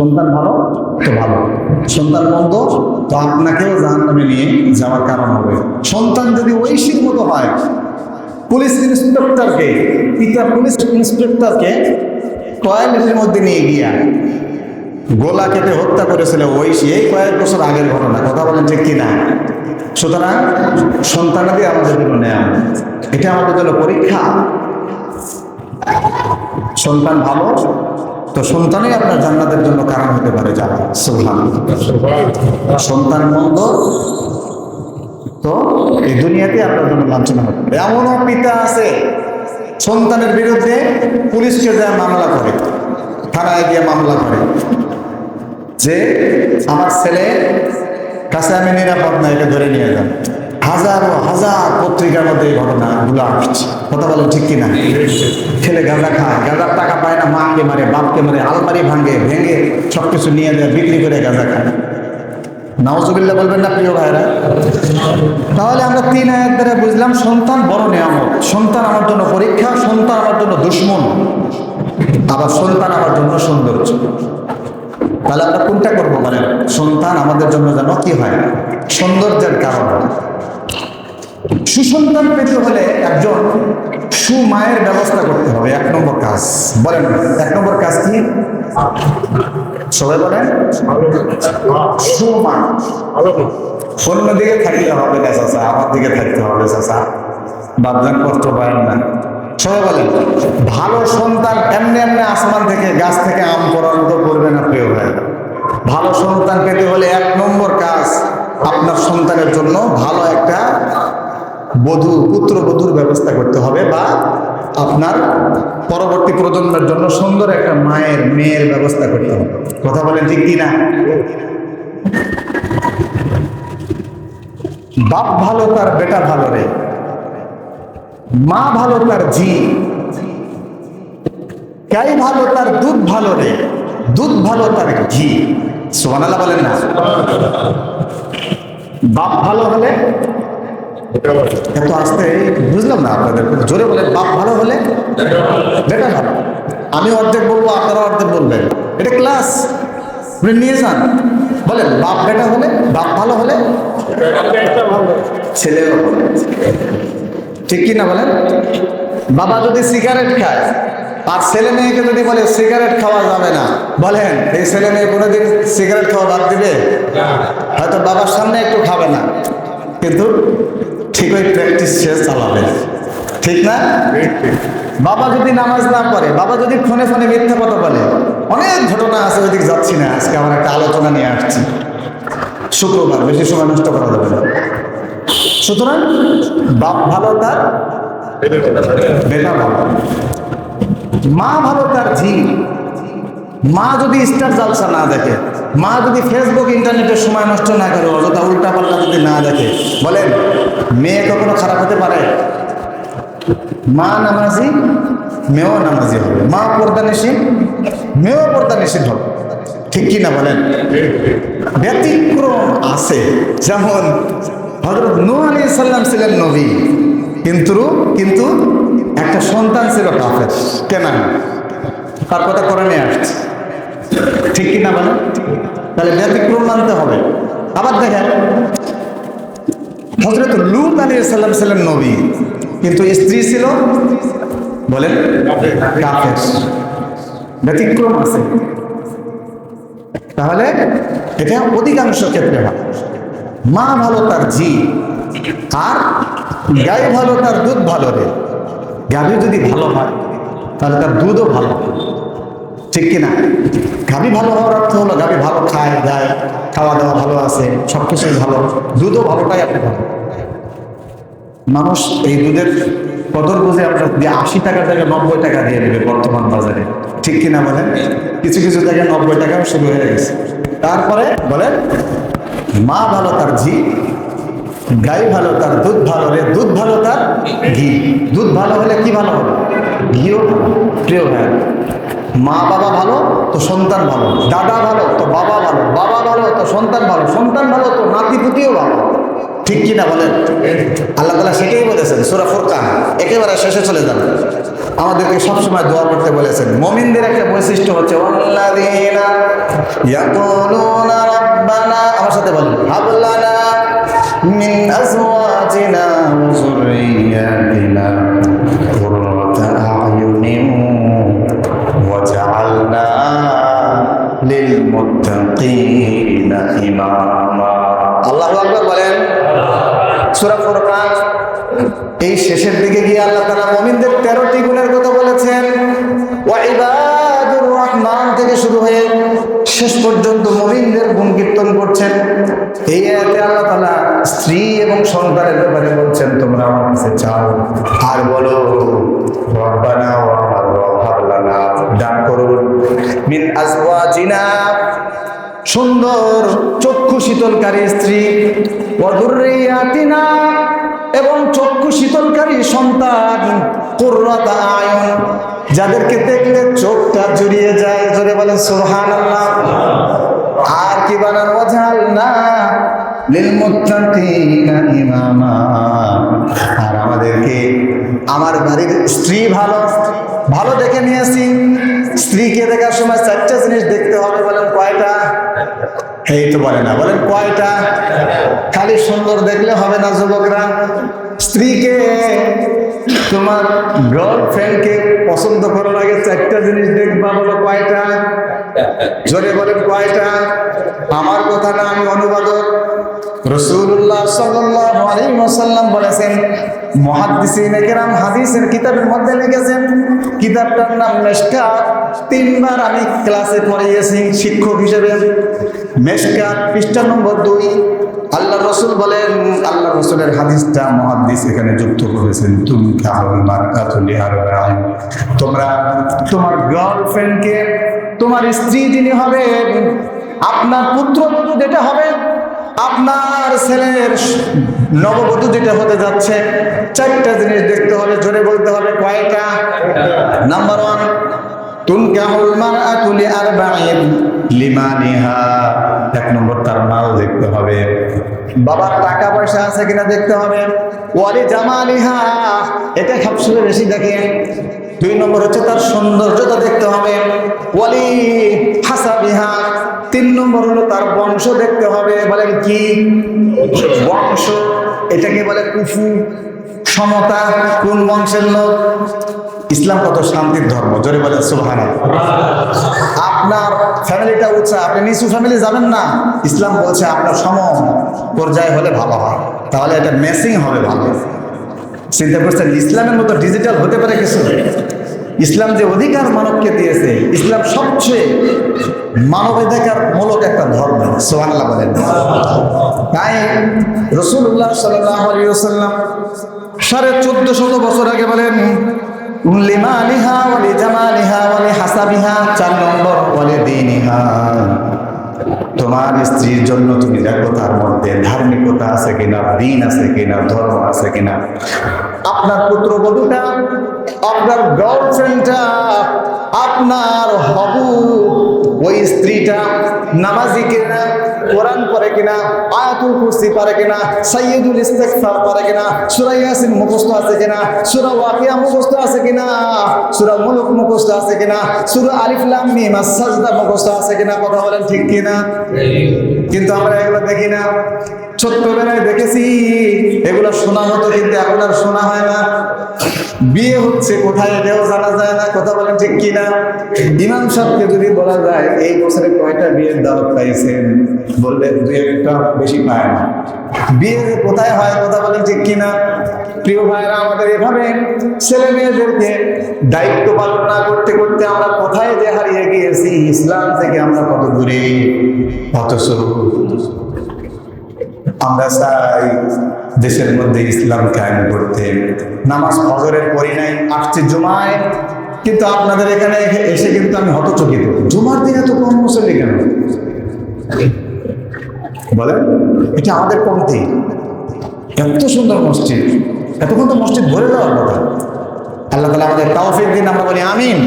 সন্তান ভালো, তো ভালো। সন্তান মন্দ, তো আপনাকেও জাহান নামে নিয়ে যাওয়ার কারণ হবে। সন্তান যদি ঐশীর মতো হয়, পুলিশ ইন্সপেক্টরকে, পিতা পুলিশ ইন্সপেক্টরকে টয়লেটের মধ্যে নিয়ে গিয়া গোলা কেটে হত্যা করেছিল ঐশী, এই কয়েক বছর আগের ঘটনা, কথা বলেন ঠিক কিনা? সুতরাং সন্তানাদি আমাদের জন্য নেয়া। এটা আমাদের জন্য পরীক্ষা। সন্তান ভালো তো সন্তানই আপনার জান্নাতের জন্য কারণ হতে পারে যারা। সুলহান সন্তান মন্দ, তো এই দুনিয়াতে আপনার জন্য লাঞ্ছনা হতে পারে। এমনও পিতা আছে, সন্তানের বিরুদ্ধে পুলিশকে যায় মামলা করে, থানায় গিয়ে মামলা করে, যে আমার ছেলে কাছে আমি নিরাপদ না এটা ধরে নিয়ে যান। হাজারো হাজার পত্রিকার মধ্যে এই ঘটনাগুলো আসছে। কথা বলেন ঠিক কিনা? ছেলে গাঁজা খায়, গাঁজার টাকা পায় না, মাকে মারে, বাপকে মারে, আলমারি ভাঙে, ভেঙে সব কিছু নিয়ে যায়, বিক্রি করে গাঁজা খায়। নাওজুবিল্লাহ বলবেন না, প্রিয় ভাইরা তাহলে আমরা তিন আয়াত দ্বারা বুঝলাম, সন্তান বড় নিয়ামত। সন্তান আমার জন্য পরীক্ষা, সন্তান আমার জন্য দুশ্মন। আবার সন্তান আমার জন্য সৌন্দর্য। তাহলে আমরা কোনটা করব মানে সন্তান আমাদের জন্য যেন কি হয়? সৌন্দর্যের কারণ। সুসন্তান পেতে হলে একজন সুমায়ের ব্যবস্থা করতে হবে, এক নম্বর কাজ। বলেন, এক নম্বর কাজ কি? সবাই বলেন, সুমা। অন্য দিকে থাকলে হবে না চাচা, আমার দিকে থাকতে হবে চাচা। বাপজান কষ্ট পায় না। সবাই বলেন, ভালো সন্তান এমনি এমনি আসমান থেকে, গাছ থেকে আম করার মতো করবে না প্রিয় ভাই। ভালো সন্তান পেতে হলে এক নম্বর কাজ আপনার সন্তানের জন্য ভালো একটা বধূ, পুত্র বধূর ব্যবস্থা করতে হবে বা আপনার পরবর্তী প্রজন্মের জন্য সুন্দর একটা মায়ের, মেয়ের ব্যবস্থা করতে হবে। কথা বলেন ঠিক কিনা? বাপ ভালো তার বেটা ভালো রে। মা ভালো তার জি। গাই ভালো তার দুধ ভালো রে। দুধ ভালো তার ঘি। সোহানালা বলেন না। বাপ ভালো হলে এত আসতে বুঝলাম না আপনাদের জোরে বলেন বাপ ভালো হলে বেটা ভালো আমি অর্ধেক বলব আপনারা অর্ধেক বলবেন। এটা ক্লাস নিয়ে যান। বলেন বাপ বেটা হলে বাপ ভালো হলে ভালো। ঠিক কি না বলেন? বাবা যদি সিগারেট খায় আর ছেলে মেয়েকে যদি বলে সিগারেট খাওয়া যাবে না বলেন এই ছেলে মেয়ে কোনোদিন সিগারেট খাওয়া বাদ দিবে? হয়তো বাবার সামনে একটু খাবে না। কিন্তু ঠিক ওই প্র্যাকটিস সে চালাবে ঠিক না? বাবা যদি নামাজ না পড়ে, বাবা যদি ফোনে ফোনে মিথ্যা কথা বলে, অনেক ঘটনা আছে, ওইদিকে যাচ্ছি না, আজকে আমার একটা আলোচনা নিয়ে আসছি। শুক্রবার, বেশি সময় নষ্ট করা যাবে না। সুতরাং, বাপ ভালো তার, বেটা ভালো। মা ভালো তার ঝি মা যদি স্টার জালসা না দেখে মা যদি ফেসবুক ইন্টারনেটের সময় নষ্ট না করে, অযথা উল্টা পাল্টা যদি না দেখে, বলেন, মেয়ে কখনো খারাপ হতে পারে? মা নামাজি, মেয়েও নামাজি হবে। মা পর্দা নিষিদ্ধ মেয়েও পর্দা নিষিদ্ধ হবে। ঠিক কি না বলেন? ব্যতিক্রম আছে। যেমন হজরত আলী সাল্লাম ছিলেন নবী, কিন্তু কিন্তু একটা সন্তান ছিল কাফের কেন তার কথা কোরআনে আসছে। ঠিক কি না বলেন তাহলে ব্যতিক্রম মানতে হবে। আবার দেখেন হজরত লুত আলী সাল্লাম ছিলেন নবী, কিন্তু স্ত্রী ছিল, বলেন ব্যতিক্রম আছে। তাহলে এটা অধিকাংশ ক্ষেত্রে হয়। মা ভালো তার জি আর গাই ভালো তার দুধ ভালো রে। গাভী যদি ভালো হয়, তাহলে তার দুধও ভালো। ঠিক কিনা? গাভী ভালো হওয়ার অর্থ হলো গাভী ভালো খায়, দেয়, খাওয়া দাওয়া ভালো আছে সব কিছুই ভালো। দুধও ভালোটাই আপনি ভালো মানুষ এই দুধের কদর বুঝে আপনার দিয়ে আশি টাকার জায়গায় নব্বই টাকা দিয়ে দেবে বর্তমান বাজারে। ঠিক কিনা বলেন? কিছু কিছু জায়গায় নব্বই টাকাও শুরু হয়ে গেছে। তারপরে বলেন, মা ভালো তার ঝি, গাই ভালো তার দুধ ভালো, রে দুধ ভালো তার ঘি। দুধ ভালো হলে কি ভালো হবে? ঘিও প্রিয় ভাই। মা বাবা ভালো, তো সন্তান ভালো। দাদা ভালো, তো বাবা ভালো। বাবা ভালো, তো সন্তান ভালো। সন্তান ভালো, তো নাতি পুতিও ভালো। ঠিক কি না বলেন? আল্লাহ তালা সেটাই বলেছেন, সুরা ফুরকান। একেবারে শেষে চলে যাবে আমাদেরকে সবসময় দোয়া করতে বলেছেন। মমিনদের একটা বৈশিষ্ট্য হচ্ছে আমার সাথে বলেন হাবলানা মিন আজওয়াজিনা শেষের দিকে গিয়ে আল্লাহ তাআলা মুমিনদের 13টি গুণের কথা বলেছেন। ওয়া ইবাদুর রহমান থেকে শুরু হয়ে শেষ পর্যন্ত মুমিনদের গুণ কীর্তন করছেন। এই আল্লাহ তাআলা স্ত্রী এবং সন্তানের ব্যাপারে বলছেন, তোমরা আমার কাছে চাও আর বলো, রব্বানা দান করুন। মিন সুন্দর চক্ষু শীতলকারী স্ত্রী অদুরিয়াতিনা এবং চক্ষু শীতলকারী সন্তান, কুর্রতা আয়ন যাদেরকে দেখলে চোখটা জুড়িয়ে যায়, জোরে বলেন সোহান আর কি বানান ওয়াজাল না? আর আমাদেরকে, আমার বাড়ির স্ত্রী ভালো ভালো দেখে নিয়েছি। স্ত্রীকে দেখার সময় চারটা জিনিস দেখতে হবে, বলেন কয়টা? এই তো বলে না। বলেন, কয়টা? খালি সুন্দর দেখলে হবে না যুবকরা? স্ত্রীকে, তোমার গার্লফ্রেন্ডকে পছন্দ করার আগে চারটা জিনিস দেখবা, বলো কয়টা? জোরে বলেন, কয়টা? আমার কথা না, আমি অনুবাদক। রসুল্লাহ ওয়াসাল্লাম বলেছেন মুহাদ্দিসিন কেরাম হাদিসের কিতাবের মধ্যে লিখেছেন কিতাবটার নাম মেশকাত তিনবার আমি ক্লাসে পড়িয়েছি শিক্ষক হিসেবে। মেশকাত পৃষ্ঠা নম্বর দুই। আল্লাহ রসুল বলেন আল্লাহ রসুলের হাদিসটা মহাদিস এখানে যুক্ত করেছেন, তুমি তোমরা তোমার গার্লফ্রেন্ডকে তোমার স্ত্রী যিনি হবেন, আপনার পুত্রবধূ যেটা হবে আপনার ছেলের নববধূ যেটা হতে যাচ্ছে চারটা জিনিস দেখতে হবে জোরে বলতে হবে কয়টা? নাম্বার ওয়ান তুনকাহুল মারআতু লিআরবাইন লিমানিহা এক নম্বর তার মাল দেখতে হবে। বাবার টাকা পয়সা আছে কিনা দেখতে হবে। ওয়ালি জামালিহা এটা সবচেয়ে বেশি দেখে। দুই নম্বর হচ্ছে তার সৌন্দর্যতা দেখতে হবে। ওয়ালি হাসাবিহা। তিন নম্বর হলো তার বংশ দেখতে হবে। বলেন কি? বংশ। এটাকে বলে কুফু, সমতা। কোন বংশের লোক? ইসলাম কত শান্তির ধর্ম? জোরে বলে সুবহান আপনার ফ্যামিলিটা উচ্চ আপনি নিচু ফ্যামিলি যাবেন না। ইসলাম বলছে আপনার সম পর্যায়ে হলে ভালো হয়। তাহলে এটা মেসিং হবে ভালো। চিন্তা করছেন, ইসলামের মতো ডিজিটাল হতে পারে কিছু? ইসলাম যে অধিকার মানবকে দিয়েছে, ইসলাম সবচেয়ে মানবাধিকার মূলক একটা ধর্ম সোহান্লা বলেন। তাই রসুল্লাহ সাল্লাম সাড়ে চোদ্দ শত বছর আগে বলেন লিমালিহা ওয়ালি জামালিহা ওয়ালি হাসাবিহা চার নম্বর ওয়ালি দিনিহা তোমার স্ত্রীর জন্য তুমি দেখো তার মধ্যে ধার্মিকতা আছে কিনা, দিন আছে কিনা, ধর্ম আছে কিনা? আপনার পুত্র পুত্রবধূটা আপনার গার্লফ্রেন্ডটা আপনার হবু, ওই স্ত্রীটা নামাজি কিনা? কোরআন পড়ে কিনা আয়াতুল কুরসি পারে কিনা সাইয়দুল ইস্তেকফার পারে কিনা সূরা ইয়াসিন মুখস্থ আছে কিনা সূরা ওয়াকিয়া মুখস্থ আছে কিনা সূরা মুলক মুখস্থ আছে কিনা সূরা আলিফ লাম মিম আস-সাজদা মুখস্থ আছে কিনা কথা বলেন ঠিক কিনা? কিন্তু আমরা এগুলো দেখি না। ছোট্টবেলায় দেখেছি। এগুলো শোনা হতো কিন্তু এখন আর শোনা হয় না। বিয়ে হচ্ছে কোথায় এটাও জানা যায় না, কথা বলেন ঠিক কিনা। ইমাম সাহেবকে যদি বলা যায়, এই বছরে কয়টা বিয়ের দাওয়াত পাইছেন? বললে দুই একটা বেশি পায় না। বিয়ে কোথায় হয়, কথা বলেন ঠিক কিনা। প্রিয় ভাইরা, আমাদের এভাবে ছেলে মেয়েদেরকে দায়িত্ব পালন না করতে করতে আমরা কোথায় যে হারিয়ে গিয়েছি, ইসলাম থেকে আমরা কত দূরে? অথচ আমরা চাই দেশের মধ্যে ইসলাম কায়েম করতে। নামাজ ফজরের পড়ি নাই, আসছে জুমায়। কিন্তু আপনাদের এখানে এসে কিন্তু আমি হতচকিত। জুমার দিনে এত কম মুসল্লি কেন? বলেন, এটা আমাদের কমতি। এত সুন্দর মসজিদ। এতক্ষণ তো মসজিদ ভরে দেওয়ার কথা। আল্লাহ তালা আমাদের তাওফিক দিন, আমরা বলি আমিন।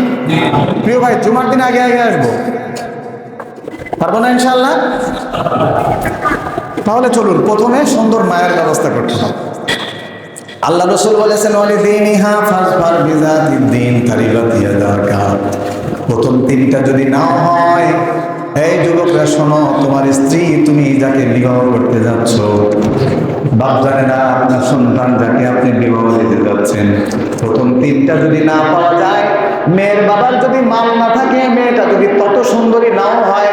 প্রিয় ভাই, জুমার দিন আগে আগে আসব। পারব না ইনশাল্লাহ তাহলে চলুন, প্রথমে সুন্দর মায়ের ব্যবস্থা করতে হবে। আল্লাহ রসুল বলেছেন অলি দিন ইহা ফাজফার বিজাতি দিন তারিবাতিয়া দরকার প্রথম তিনটা যদি না হয়, এই যুবকরা, শোনো, তোমার স্ত্রী, তুমি যাকে বিবাহ করতে যাচ্ছ, বাপ জানে না আপনার সন্তান যাকে আপনি বিবাহ দিতে যাচ্ছেন। প্রথম তিনটা যদি না পাওয়া যায়, মেয়ের বাবার যদি মাল না থাকে, মেয়েটা যদি তত সুন্দরী নাও হয়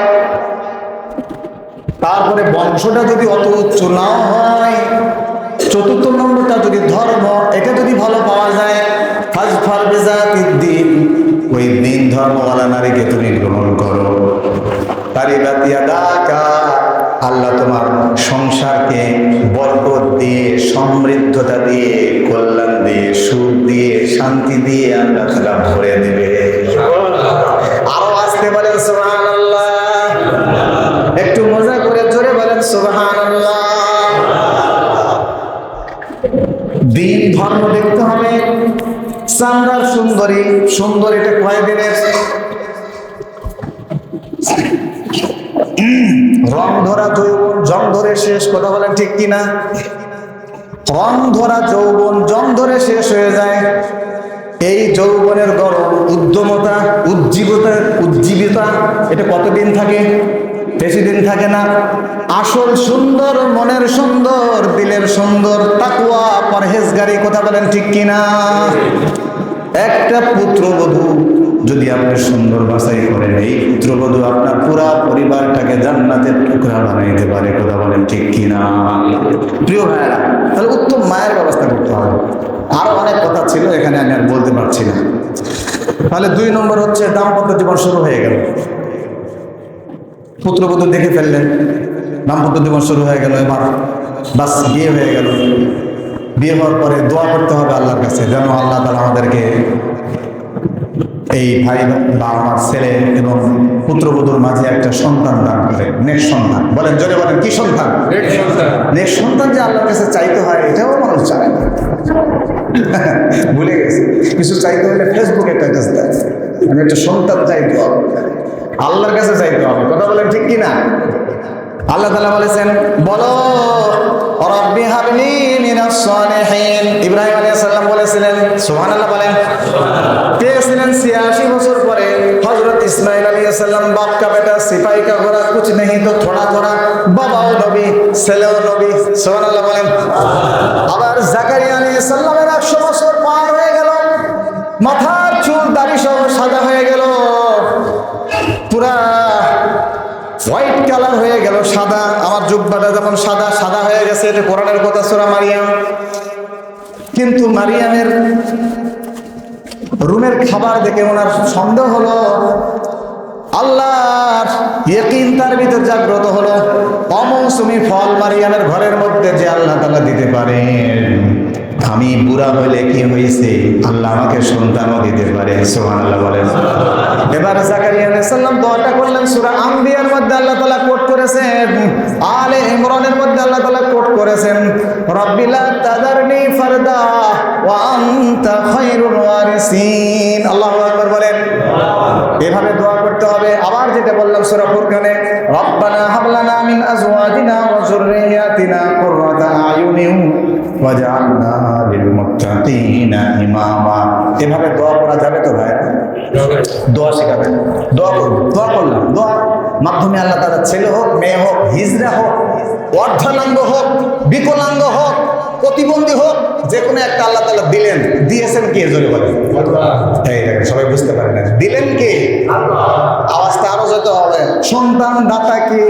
তারপরে বংশটা যদি অত উচ্চ নাও হয় চতুর্থ নম্বরটা যদি ধর্ম এটা যদি ভালো পাওয়া যায় দিন ওই দিন ধর্মওয়ালা নারীকে তুমি গ্রহণ করো। তারি বাতিয়া ডাকা আল্লাহ তোমার সংসারকে বরকত দিয়ে সমৃদ্ধতা দিয়ে কল্যাণ দিয়ে সুখ দিয়ে শান্তি দিয়ে আল্লাহ তালা ভরে দেবে। আরও আসতে পারে ধর্ম দেখতে হবে। চামড়ার সুন্দরী সুন্দরীটা কয় দিনের রং ধরা যৌবন, জং ধরে শেষ, কথা বলেন ঠিক কিনা? রং ধরা যৌবন, জং ধরে শেষ হয়ে যায়। এই যৌবনের গরম উদ্যমতা, উজ্জীবতা, উজ্জীবিতা, এটা কতদিন থাকে? বেশি দিন থাকে না। আসল সুন্দর, মনের সুন্দর, দিলের সুন্দর তাকুয়া পরহেজগারি, কথা বলেন ঠিক কিনা? একটা পুত্রবধূ যদি আপনি সুন্দর বাছাই করেন, এই পুত্রবধূ আপনার পুরা পরিবারটাকে জান্নাতের টুকরা বানাইতে পারে, কথা বলেন ঠিক কিনা? প্রিয় ভাইরা তাহলে উত্তম মায়ের ব্যবস্থা করতে হবে। আরও অনেক কথা ছিল, এখানে আমি আর বলতে পারছি না। তাহলে দুই নম্বর হচ্ছে দাম্পত্য জীবন শুরু হয়ে গেল। পুত্রবধূ দেখে ফেললেন। দাম্পত্য জীবন শুরু হয়ে গেল এবার। বাস বিয়ে হয়ে গেল। বিয়ে হওয়ার পরে দোয়া করতে হবে আল্লাহর কাছে যেন আল্লাহ তালা আমাদেরকে এই ভাই বা আমার ছেলে এবং পুত্রবধূর মাঝে একটা সন্তান দান করে নেক্সট সন্তান। বলেন জোরে বলেন কি সন্তান? নেক্সট সন্তান। যে আল্লাহর কাছে চাইতে হয় এটাও মানুষ চায় না। ভুলে গেছে। কিছু চাইতে হলে ফেসবুকে স্ট্যাটাস দেয়। আমি একটা সন্তান চাইতে হবে আল্লাহর কাছে চাইতে হবে, কথা বলেন ঠিক কিনা? আল্লাহ তালা বলেছেন, বলো ছিয়াশি বছর পরে বাপ কা বেটা সিপাহী নেই থোড়া বলেন, আবার জাকারিয়া সাল্লাম জুব্বাটা যখন সাদা সাদা হয়ে গেছে, এটা কোরআনের কথা সোরা মারিয়াম। কিন্তু মারিয়ামের রুমের খাবার দেখে ওনার সন্দেহ হলো, আল্লাহর তার ভিতর জাগ্রত হলো, অমৌসুমি ফল মারিয়ামের ঘরের মধ্যে যে আল্লাহ তালা দিতে পারেন। আমি বুড়া হইলে কি হয়েছে আল্লাহ আমাকে সন্তানও দিতে পারে সোহান আল্লাহ বলেন। এবার জাকারিয়া আলাইহিস সালাম দোয়াটা করলেন, সূরা আম্বিয়ার মধ্যে আল্লাহ তাআলা কোট করেছেন, আলে ইমরানের মধ্যে আল্লাহ তাআলা কোট করেছেন রব্বিলা তাদারনি ফারদা ওয়া আনতা খায়রুল ওয়ারিসিন। আল্লাহু আকবার বলেন। এভাবে দোয়া করতে হবে। আবার যেটা বললাম সূরা ফুরকানে, রব্বানা হাবলানা মিন আজওয়াজিনা ওয়া যুররিয়াতিনা কুররাতা আয়ুনিন ওয়াজআলনা লিল মুত্তাকিনা ইমামা। এভাবে দোয়া করা যাবে তো ভাই দোয়া শেখাবেন। দোয়া করুন। দোয়া করলাম। দোয়া। মাধ্যমে আল্লাহ তারা ছেলে হোক, মেয়ে হোক হিজড়া হোক, অর্ধাঙ্গ হোক, বিকলাঙ্গ হোক প্রতিবন্ধী হোক যে কোনো একটা আল্লাহ তালা দিলেন দিয়েছেন কে জোরে বলে এই দেখেন সবাই বুঝতে পারে না। দিলেন কে? আওয়াজটা আরও যেতে হবে। সন্তান দাতা কে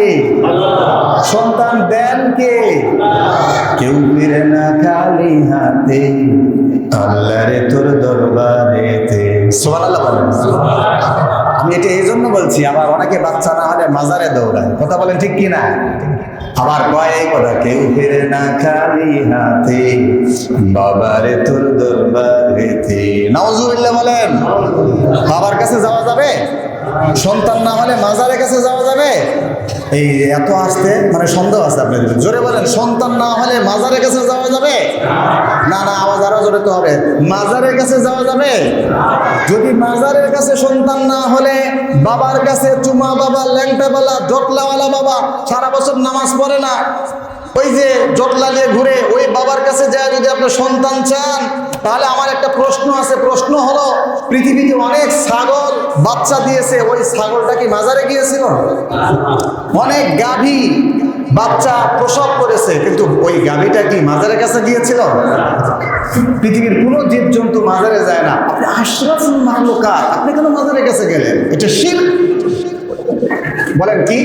সন্তান দেন কে? কেউ ফিরে না খালি হাতে আল্লাহ রে তোর দরবারেতে। সুবহানাল্লাহ বলেন। আমি এটা এই জন্য বলছি আমার অনেকে বাচ্চা না হলে মাজারে দৌড়ায়। কথা বলেন ঠিক কি না আবার কয় এই কথা, কেউ ফেরে না খালি হাতে, বাবারে তোর দরবারেতে। নাউজুবিল্লাহ বলেন, বাবার কাছে যাওয়া যাবে? সন্তান না হলে মাজারের কাছে যাওয়া যাবে? এই এত আসতে মানে সন্দেহ আছে আপনাদের। জোরে বলেন, সন্তান না হলে মাজারের কাছে যাওয়া যাবে? না না, আওয়াজ আরও জোরে তো হবে। মাজারের কাছে যাওয়া যাবে? যদি মাজারের কাছে সন্তান না হলে বাবার কাছে চুমা বাবা, ল্যাংটা বালা, জটলাওয়ালা বাবা, সারা বছর নামাজ পড়ে না ওই যে জটলা নিয়ে ঘুরে ওই বাবার কাছে যায় যদি আপনার সন্তান চান, তাহলে আমার একটা প্রশ্ন আছে। প্রশ্ন হলো, পৃথিবীতে অনেক ছাগল বাচ্চা দিয়েছে, ওই ছাগলটা কি মাজারে গিয়েছিল? অনেক গাভী বাচ্চা প্রসব করেছে, কিন্তু ওই গাভীটা কি মাজারের কাছে গিয়েছিল? পৃথিবীর কোনো জীবজন্তু মাজারে যায় না। আপনি আশ্রাফ মাহলুকা আপনি কেন মাজারের কাছে গেলেন? এটা শিল্প বলেন কি?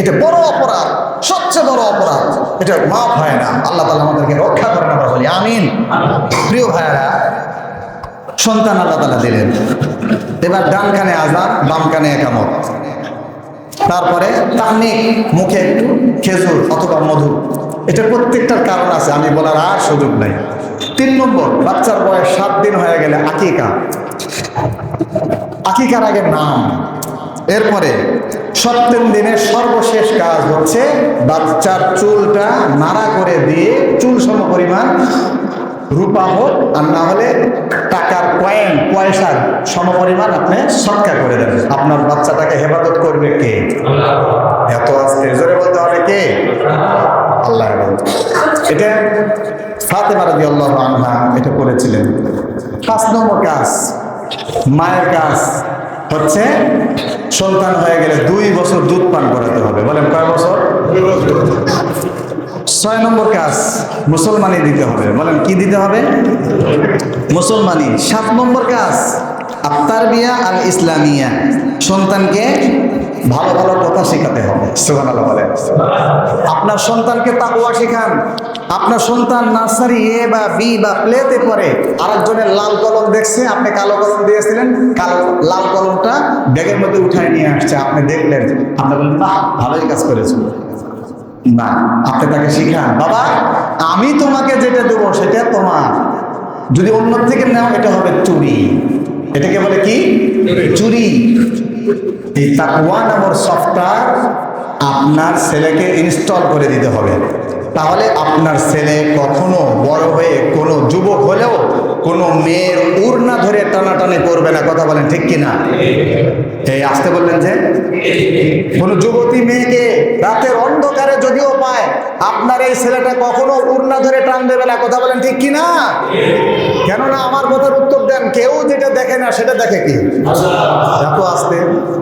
এটা বড় অপরাধ, সবচেয়ে বড় অপরাধ। এটা আল্লাহ আমাদেরকে রক্ষা আমিন। প্রিয় সন্তান এবার ডান আজাদ কানে একামত। তারপরে তাহনিক মুখে একটু খেজুর অথবা মধু। এটা প্রত্যেকটার কারণ আছে, আমি বলার আর সুযোগ নাই। তিন নম্বর, বাচ্চার বয়স সাত দিন হয়ে গেলে আকিকা। আকিকার আগে নাম। এরপরে, সপ্তম দিনের সর্বশেষ কাজ হচ্ছে বাচ্চার চুলটা নাড়া করে দিয়ে চুল সম পরিমাণ রূপা হোক, আর না হলে টাকার কয়েন পয়সার সমপরিমাণ আপনি সৎকার করে দেবেন। আপনার বাচ্চাটাকে হেফাজত করবে কে? এত আস্তে জোরে বলতে হবে কে? আল্লাহ এটা ফাতেমা রাদি আল্লাহ আনহা এটা করেছিলেন। পাঁচ নম্বর কাজ। মায়ের কাজ হচ্ছে সন্তান হয়ে গেলে দুই বছর দুধ পান করাতে হবে। বলেন কয় বছর? ছয় নম্বর কাজ মুসলমানি দিতে হবে। বলেন কি দিতে হবে? মুসলমানি। সাত নম্বর কাজ আফতার বিয়া আল ইসলামিয়া। সন্তানকে ভালো ভালো কথা শেখাতে হবে। সুবহানাল্লাহ বলেন। আপনার সন্তানকে তাকুয়া শেখান। আপনার সন্তান নার্সারি এ বা বি বা প্লেতে পড়ে আরেকজনের লাল কলম দেখছে আপনি কালো কলম দিয়েছিলেন কালো লাল কলমটা ব্যাগের মধ্যে উঠায় নিয়ে আসছে আপনি দেখলেন আপনি বললেন বাহ ভালোই কাজ করেছ। না আপনি তাকে শিখান। বাবা আমি তোমাকে যেটা দেবো সেটা তোমার। যদি অন্য থেকে নাও এটা হবে চুরি এটাকে বলে কি? চুরি এই তাকুয়া নামর সফটওয়্যার আপনার ছেলেকে ইনস্টল করে দিতে হবে। তাহলে আপনার ছেলে কখনো বড় হয়ে কোনো যুবক হলেও কোনো মেয়ের উড়না ধরে টানাটানি করবে না, কথা বলেন ঠিক কিনা? এই আসতে বললেন যে, কোনো যুবতী মেয়েকে রাতের অন্ধকারে যদিও পায়, আপনার এই ছেলেটা কখনো উড়না ধরে টান দেবে না, কথা বলেন ঠিক কিনা? কেননা আমার কথার উত্তর দেন, কেউ যেটা দেখে না সেটা দেখে কি? এত আসতে,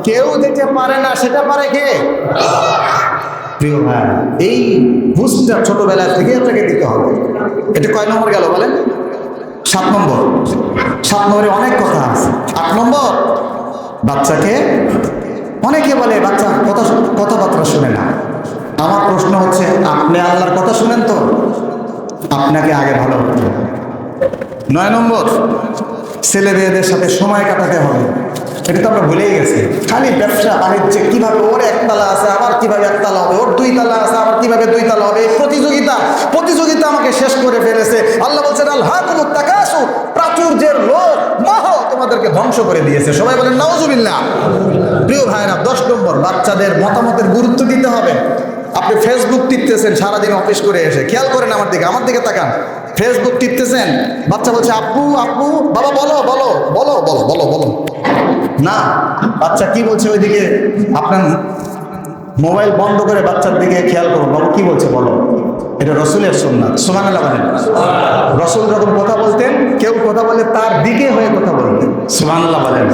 কেউ যেটা পারে না সেটা পারে কে? প্রিয় ভাই, এই বুঝটা ছোটবেলা থেকে আপনাকে দিতে হবে। এটা কয় নম্বর গেল বলেন? সাত নম্বর। সাত নম্বরে অনেক কথা আছে। আট নম্বর, বাচ্চাকে, অনেকে বলে, বাচ্চা, কথা কথাবার্তা শুনে না। আমার প্রশ্ন হচ্ছে, আপনি আল্লাহর কথা শুনেন তো? আপনাকে আগে ভালো হতে নয় নম্বর ছেলে মেয়েদের সাথে সময় কাটাতে হবে। এটা তো আমরা ভুলেই গেছি। খালি ব্যবসা, বাণিজ্যে, কীভাবে ওর একতলা আছে আবার কীভাবে একতলা হবে, ওর দুই তালা আছে আবার কীভাবে দুই তালা হবে প্রতিযোগিতা প্রতিযোগিতা আমাকে শেষ করে ফেলেছে। আল্লাহ বলছেন আল্লাহ তাকাসু প্রাচুর্যের লোক, মাহ, তোমাদেরকে ধ্বংস করে দিয়েছে। সবাই বলেন, নাউজুবিল্লাহ প্রিয় ভাইরা দশ নম্বর, বাচ্চাদের মতামতের গুরুত্ব দিতে হবে। আপনি ফেসবুক টিপতেছেন, সারাদিন অফিস করে এসে। খেয়াল করেন আমার দিকে আমার দিকে তাকান। ফেসবুক টিপতেছেন, বাচ্চা বলছে আব্বু আপু, বাবা বলো বলো বলো বলো বলো বলো। না, বাচ্চা কি বলছে ওইদিকে? আপনার মোবাইল বন্ধ করে বাচ্চার দিকে খেয়াল করুন। বাবু, কি বলছে বলো? এটা রসুলের সুবহানাল্লাহ বলেন। রসুল যখন কথা বলতেন, কেউ কথা বলে তার দিকে হয়ে কথা বলতেন। সুবহানাল্লাহ বলেন।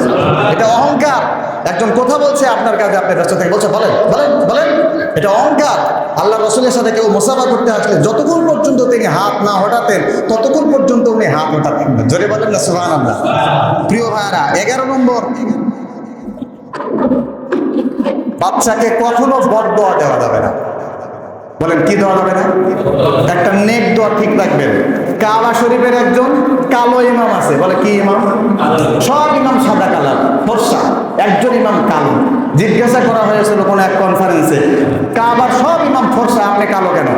এটা অহংকার। একজন কথা বলছে, আপনার কাছে আপনার কাছ থেকে বলছে, বলেন বলেন বলেন। এটা অহংকার। আল্লাহ রসুলের সাথে কেউ মোসাফা করতে আসলে যতক্ষণ পর্যন্ত তিনি হাত না হটাতেন, ততক্ষণ পর্যন্ত উনি হাত হটাতেন না। জোরে বলেন না সুহান আল্লাহ প্রিয় ভাইরা এগারো নম্বর। বাচ্চাকে কখনো বদ দোয়া দেওয়া যাবে না। বলেন, কি দেওয়া যাবে না? একটা নেট দোয়া ঠিক রাখবেন। কাবা শরীফের একজন কালো ইমাম আছে। বলে, কি ইমাম? সব ইমাম সাদা কালার, ফর্সা। একজন ইমাম কালো। জিজ্ঞাসা করা হয়েছিল কোন এক কনফারেন্সে কাবার সব ইমাম ফর্সা, আপনি কালো কেন?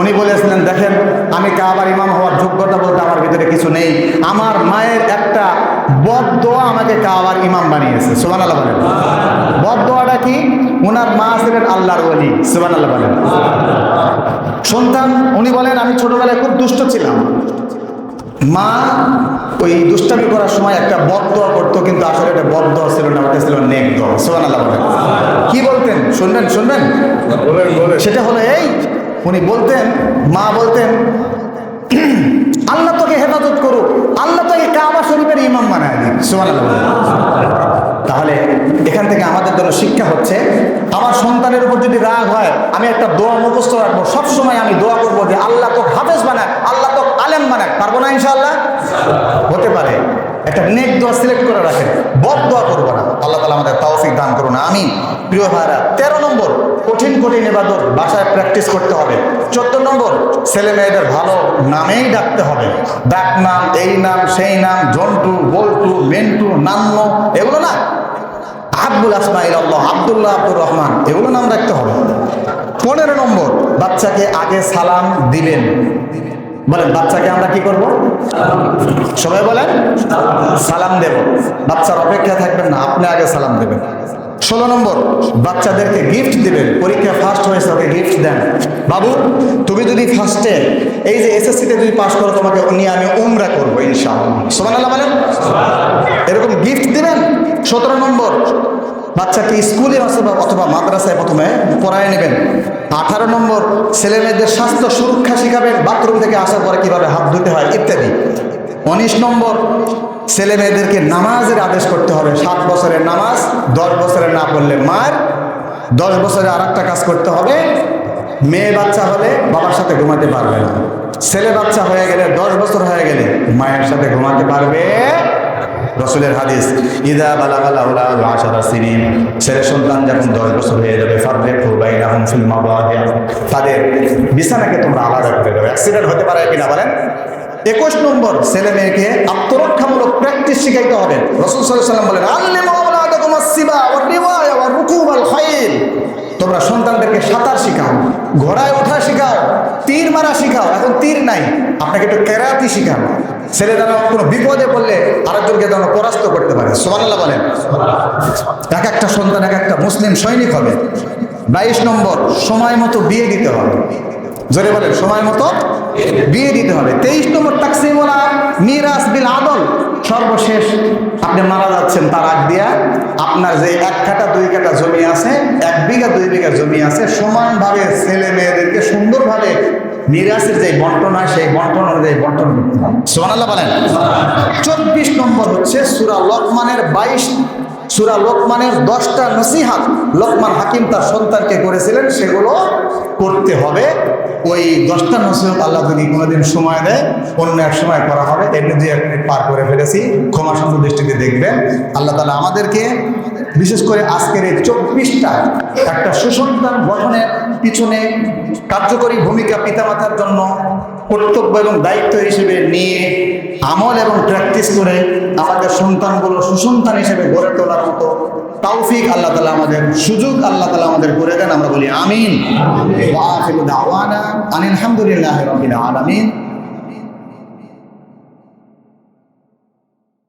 উনি বলেছিলেন, দেখেন, আমি কাবার ইমাম হওয়ার যোগ্যতা বলতে আমার ভিতরে কিছু নেই। আমার মায়ের একটা বদ দোয়া আমাকে কাবার ইমাম বানিয়েছে। সুবান আল্লাহ বলেন। বদ দোয়াটা কি? ওনার মা ছিলেন আল্লাহর ওলি সুবান আল্লাহ বলেন। সন্তান, উনি বলেন, আমি ছোটবেলায় খুব দুষ্ট ছিলাম। মা ওই দুষ্টামি করার সময় একটা বদ দোয়া করতো কিন্তু আসলে একটা বদ দোয়া ছিল না ওটা ছিল নেক দোয়া। সোহান আল্লাহ কি বলতেন? শুনবেন শুনবেন? সেটা হলো এই উনি বলতেন মা বলতেন আল্লাহ তোকে হেফাজত করুক আল্লাহ তোকে কাবা শরীফের ইমাম বানায় দিন সোহান বলেন। তাহলে এখান থেকে আমাদের জন্য শিক্ষা হচ্ছে, আমার সন্তানের উপর যদি রাগ হয়, আমি একটা দোয়া মুখস্থ রাখব। সবসময় আমি দোয়া করব যে আল্লাহ তো হাফেজ বানায় আল্লাহ তো আলেম বানাক। পারব না ইনশাআল্লাহ? হতে পারে। একটা নেক দোয়া সিলেক্ট করে রাখেন। বদ দোয়া করব না। আল্লাহ তালা আমাদের তৌফিক দান করুন আমি প্রিয় ভাইরা তেরো নম্বর, কঠিন কঠিন এবাদত বাসায় প্র্যাকটিস করতে হবে। চোদ্দ নম্বর, ছেলে মেয়েদের ভালো নামেই ডাকতে হবে। ডাক নাম, এই নাম, সেই নাম, জন্টু, বল্টু, মেন্টু, নান্ন, এগুলো না আব্দুল আসমাইল আল্লাহ আবদুল্লাহ আব্দুর রহমান, এগুলো নাম রাখতে হবে। পনেরো নম্বর, বাচ্চাকে আগে সালাম দিবেন। বলেন, বাচ্চাকে আমরা কি করব? সবাই বলেন, সালাম দেব। বাচ্চার অপেক্ষা থাকবেন না, আপনি আগে সালাম দেবেন। ষোলো নম্বর, বাচ্চাদেরকে গিফট দিবেন। পরীক্ষা ফার্স্ট হয়েছে, ওকে গিফট দেন। বাবু, তুমি যদি ফার্স্টে এই যে এসএসসিতে যদি পাশ করো, তোমাকে নিয়ে আমি উমরা করব ইনশাআল্লাহ। সোমান আল্লাহ বলেন। এরকম গিফট দিবেন? সতেরো নম্বর বাচ্চাকে স্কুলে অথবা অথবা মাদ্রাসায় প্রথমে পড়ায় নেবেন। আঠারো নম্বর ছেলে মেয়েদের স্বাস্থ্য সুরক্ষা শিখাবেন, বাথরুম থেকে আসার পরে কীভাবে হাত ধুতে হয়, ইত্যাদি। উনিশ নম্বর ছেলে মেয়েদেরকে নামাজের আদেশ করতে হবে। সাত বছরের নামাজ, দশ বছরের না পড়লে মার। দশ বছরে আর একটা কাজ করতে হবে, মেয়ে বাচ্চা হলে বাবার সাথে ঘুমাতে পারবে না। ছেলে বাচ্চা হয়ে গেলে দশ বছর হয়ে গেলে মায়ের সাথে ঘুমাতে পারবে রসুলের হাদিস, ইদা বালাগালা আশারা সিনিন ছেলে সন্তান যখন দশ বছর হয়ে যাবে ফারবে ফুবাই রাহম ফিল মাবাদিয়া তাদের বিছানাকে তোমরা আলাদা করে দেবে অ্যাক্সিডেন্ট হতে পারে কিনা বলেন? একুশ নম্বর, ছেলে মেয়েকে আত্মরক্ষামূলক প্র্যাকটিস শিখাইতে হবে। রসুল সাল্লাম বলেন তোমরা সন্তানদেরকে সাঁতার শিখাও, ঘোড়ায় ওঠা শিখাও, তীর মারা শিখাও, এখন তীর নাই, আপনাকে একটু কেরাতি শিখাও ছেলে যেন কোনো বিপদে পড়লে আরেকজনকে যেন পরাস্ত করতে পারে। সোমানাল্লাহ বলেন। এক একটা সন্তান, এক একটা মুসলিম সৈনিক হবে। বাইশ নম্বর, সময় মতো বিয়ে দিতে হবে। জোরে বলেন, সময় মতো বিয়ে দিতে হবে। তেইশ নম্বর তাকসিমোলা মিরাজ বিল আদল। সর্বশেষ আপনি মারা যাচ্ছেন তার আগ দিয়া। আপনার যে এক কাটা দুই কাটা জমি আছে, এক বিঘা, দুই বিঘা জমি আছে, সমানভাবে ছেলে মেয়েদেরকে সুন্দরভাবে মিরাসের যে বন্টন হয় সেই বন্টন অনুযায়ী বন্টন করতে বলেন। চব্বিশ নম্বর হচ্ছে সুরা লকমানের বাইশ, সুরা লোকমানের দশটা নসিহাত। লোকমান হাকিম তার সন্তানকে করেছিলেন, সেগুলো করতে হবে। ওই দশটা নসিহত আল্লাহ যদি কোনোদিন সময় দেয়, অন্য এক সময় করা হবে। এমনি দুই এক মিনিট পার করে ফেলেছি। ক্ষমা সুন্দর দৃষ্টিতে দেখবেন। আল্লাহ তালা আমাদেরকে, বিশেষ করে আজকের এই চব্বিশটা, একটা সুসন্তান গঠনের পিছনে কার্যকরী ভূমিকা পিতামাতার জন্য কর্তব্য এবং দায়িত্ব হিসেবে নিয়ে আমল এবং প্র্যাকটিস করে আমাদের সন্তানগুলো সুসন্তান হিসেবে গড়ে তোলার মতো তৌফিক আল্লাহ তালা আমাদের, সুযোগ আল্লাহ তালা আমাদের করে দেন। আমরা বলি আমিন। আলহামদুলিল্লাহ রাব্বিল আলামিন।